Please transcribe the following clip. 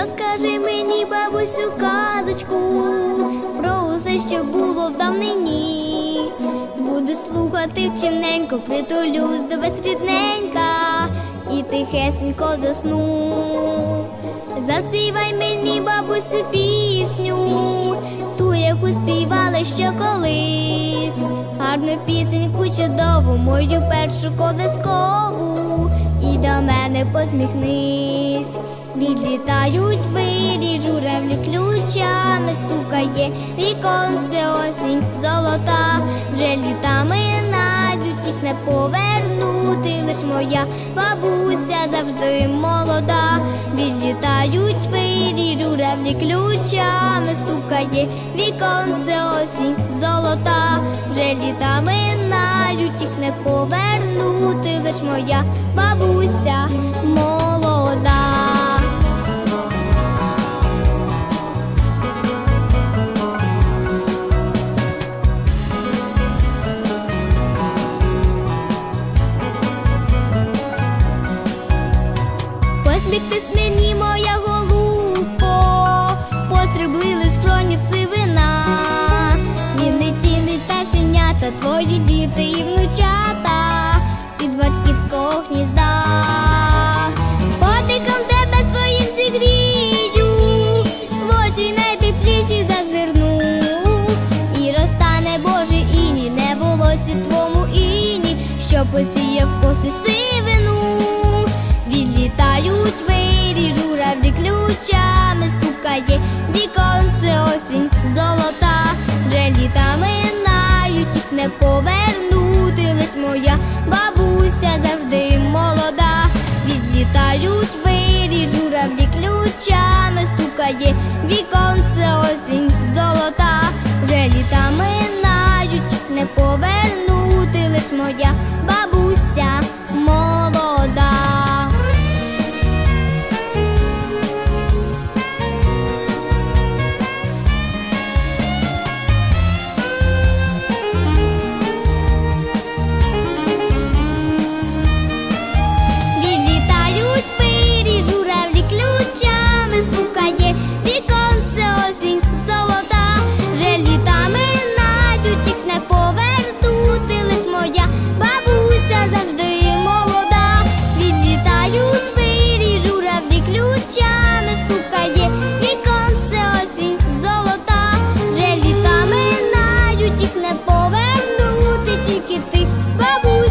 Розкажи мені, бабусю, казочку про усе, що було в давнині. Буду слухати чимненько, притулюсь до вас рідненька і тихесенько засну. Заспівай мені, бабусю, пісню, ту, яку співали ще колись. Гарну пісеньку чудову, мою першу колискову, і до мене посміхнись. Відлітають вирі, журавлі ключами стукає, віконце осінь золота, вже літа минають, їх не повернути, лиш моя бабуся завжди молода, відлітають вирі, журавлі ключами стукає, віконце осінь золота, вже літа минають, їх не повернути, лиш моя бабуся молода. Посміхнись мені, моя голубко, постріблили скронів сивина, відлетіли пташенята, твої діти і внучата від батьківського гнізда. Потиком тебе своїм зігрію, в очі найтепліші зазирну, і розтане Боже іні, не волосі твому іні, що посіяв коси сивину. Відлітають журавлі стукає, віконце осінь золота, вже літа минають, їх не повернути, лиш моя бабуся завжди молода. Відлітають вирі, журавлі ключами стукає, Babu